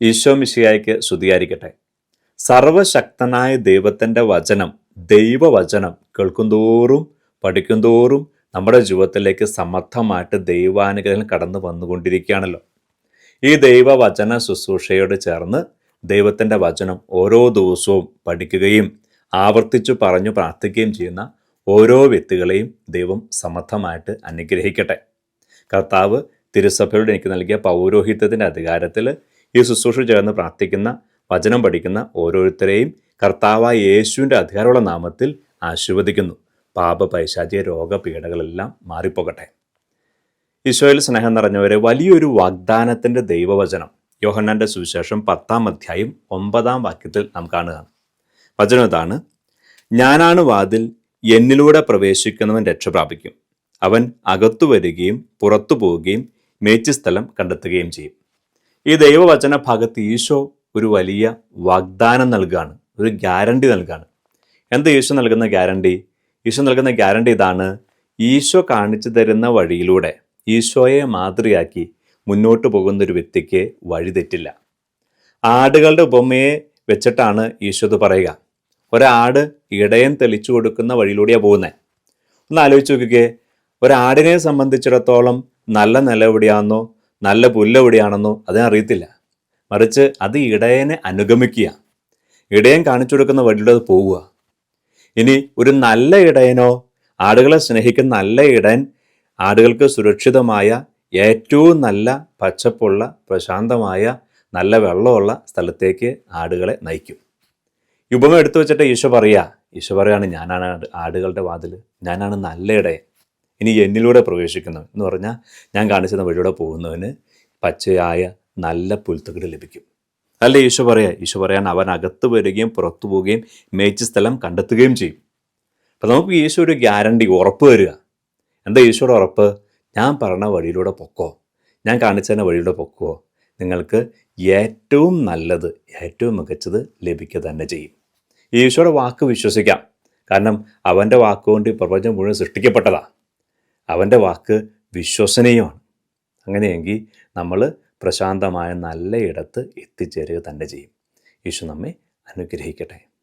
ഈശോ മിശിയായ്ക്ക് സ്തുതിയായിരിക്കട്ടെ. സർവശക്തനായ ദൈവത്തിന്റെ വചനം ദൈവവചനം കേൾക്കുന്തോറും പഠിക്കുന്തോറും നമ്മുടെ ജീവിതത്തിലേക്ക് സമർത്ഥമായിട്ട് ദൈവാനുഗ്രഹം കടന്നു വന്നുകൊണ്ടിരിക്കുകയാണല്ലോ. ഈ ദൈവവചന ശുശ്രൂഷയോട് ചേർന്ന് ദൈവത്തിന്റെ വചനം ഓരോ ദിവസവും പഠിക്കുകയും ആവർത്തിച്ചു പറഞ്ഞു പ്രാർത്ഥിക്കുകയും ചെയ്യുന്ന ഓരോ വ്യക്തികളെയും ദൈവം സമർത്ഥമായിട്ട് അനുഗ്രഹിക്കട്ടെ. കർത്താവ് തിരുസഭയോട് എനിക്ക് നൽകിയ പൗരോഹിത്യത്തിന്റെ അധികാരത്തിൽ ഈ ശുശ്രൂഷ ചേർന്ന് പ്രാർത്ഥിക്കുന്ന വചനം പഠിക്കുന്ന ഓരോരുത്തരെയും കർത്താവായ യേശുവിന്റെ അധികാരമുള്ള നാമത്തിൽ ആശീർവദിക്കുന്നു. പാപ പൈശാചിക രോഗപീഠകളെല്ലാം മാറിപ്പോകട്ടെ. ഈശോയിൽ സ്നേഹം നിറഞ്ഞവരെ വലിയൊരു വാഗ്ദാനത്തിന്റെ ദൈവവചനം. യോഹന്നാന്റെ സുവിശേഷം പത്താം അധ്യായം ഒമ്പതാം വാക്യത്തിൽ നാം കാണുകയാണ്. വചനം ഇതാണ് ഞാനാണ് വാതിൽ എന്നിലൂടെ പ്രവേശിക്കുന്നവൻ രക്ഷ പ്രാപിക്കും. അവൻ അകത്തു വരികയും പുറത്തു പോവുകയും മേച്ചുസ്ഥലം കണ്ടെത്തുകയും ചെയ്യും. ഈ ദൈവവചന ഭാഗത്ത് ഈശോ ഒരു വലിയ വാഗ്ദാനം നൽകുകയാണ് ഒരു ഗ്യാരണ്ടി നൽകുകയാണ് എന്ത് ഈശോ നൽകുന്ന ഗ്യാരണ്ടി? ഈശോ നൽകുന്ന ഗ്യാരണ്ടി ഇതാണ് ഈശോ കാണിച്ചു തരുന്ന വഴിയിലൂടെ ഈശോയെ മാതൃയാക്കി മുന്നോട്ട് പോകുന്ന ഒരു വ്യക്തിക്ക് വഴി തെറ്റില്ല. ആടുകളുടെ ഉപമയെ വെച്ചിട്ടാണ് ഈശോ ഇത് പറയുക. ഒരാട് ഇടയൻ തെളിച്ചു കൊടുക്കുന്ന വഴിയിലൂടെയാണ് പോകുന്നത് ഒന്ന് ആലോചിച്ച് നോക്കിക്കേ ഒരാടിനെ സംബന്ധിച്ചിടത്തോളം നല്ല നില എവിടെയാണെന്നോ നല്ല പുല്ലെവിടെയാണെന്നോ അതിനറിയത്തില്ല മറിച്ച് അത് ഇടയനെ അനുഗമിക്കുക. ഇടയൻ കാണിച്ചു കൊടുക്കുന്ന വഴിയിലൂടെ പോവുക. ഇനി ഒരു നല്ല ഇടയനോ ആടുകളെ സ്നേഹിക്കുന്ന നല്ല ഇടയൻ ആടുകൾക്ക് സുരക്ഷിതമായ ഏറ്റവും നല്ല പച്ചപ്പുള്ള പ്രശാന്തമായ നല്ല വെള്ളമുള്ള സ്ഥലത്തേക്ക് ആടുകളെ നയിക്കും. ഉപമ എടുത്തു വെച്ചിട്ട് ഈശോ പറയുക. ഈശോ പറയാണ് ഞാനാണ് ആട്- ആടുകളുടെ വാതിൽ ഞാനാണ് നല്ല ഇടയൻ. ഇനി എന്നിലൂടെ പ്രവേശിക്കുന്നവൻ എന്ന് പറഞ്ഞാൽ ഞാൻ കാണിച്ചത് വഴിയൂടെ പോകുന്നവന് പച്ചയായ നല്ല പുൽത്തകിട് ലഭിക്കും. അല്ല ഈശോ പറയാ? ഈശോ പറയാൻ അവൻ അകത്ത് വരികയും പുറത്തു പോവുകയും മേച്ച സ്ഥലം കണ്ടെത്തുകയും ചെയ്യും. അപ്പം നമുക്ക് ഈശോ ഒരു ഗ്യാരണ്ടി ഉറപ്പ് വരിക എന്താ ഈശോയുടെ ഉറപ്പ്? ഞാൻ പറഞ്ഞ വഴിയിലൂടെ പൊക്കോ. ഞാൻ കാണിച്ചതിന് വഴിയിലൂടെ പൊക്കോ നിങ്ങൾക്ക് ഏറ്റവും നല്ലത് ഏറ്റവും മികച്ചത് ലഭിക്കുക തന്നെ ചെയ്യും. ഈശോയുടെ വാക്ക് വിശ്വസിക്കാം. കാരണം അവന്റെ വാക്കുകൊണ്ട് ഈ പ്രപഞ്ചം മുഴുവൻ സൃഷ്ടിക്കപ്പെട്ടതാണ് അവന്റെ വാക്ക് വിശ്വസനീയമാണ്. അങ്ങനെയെങ്കിൽ നമ്മൾ പ്രശാന്തമായ നല്ല ഇടത്ത് എത്തിച്ചേരുക തന്നെ ചെയ്യും. യേശു നമ്മെ അനുഗ്രഹിക്കട്ടെ.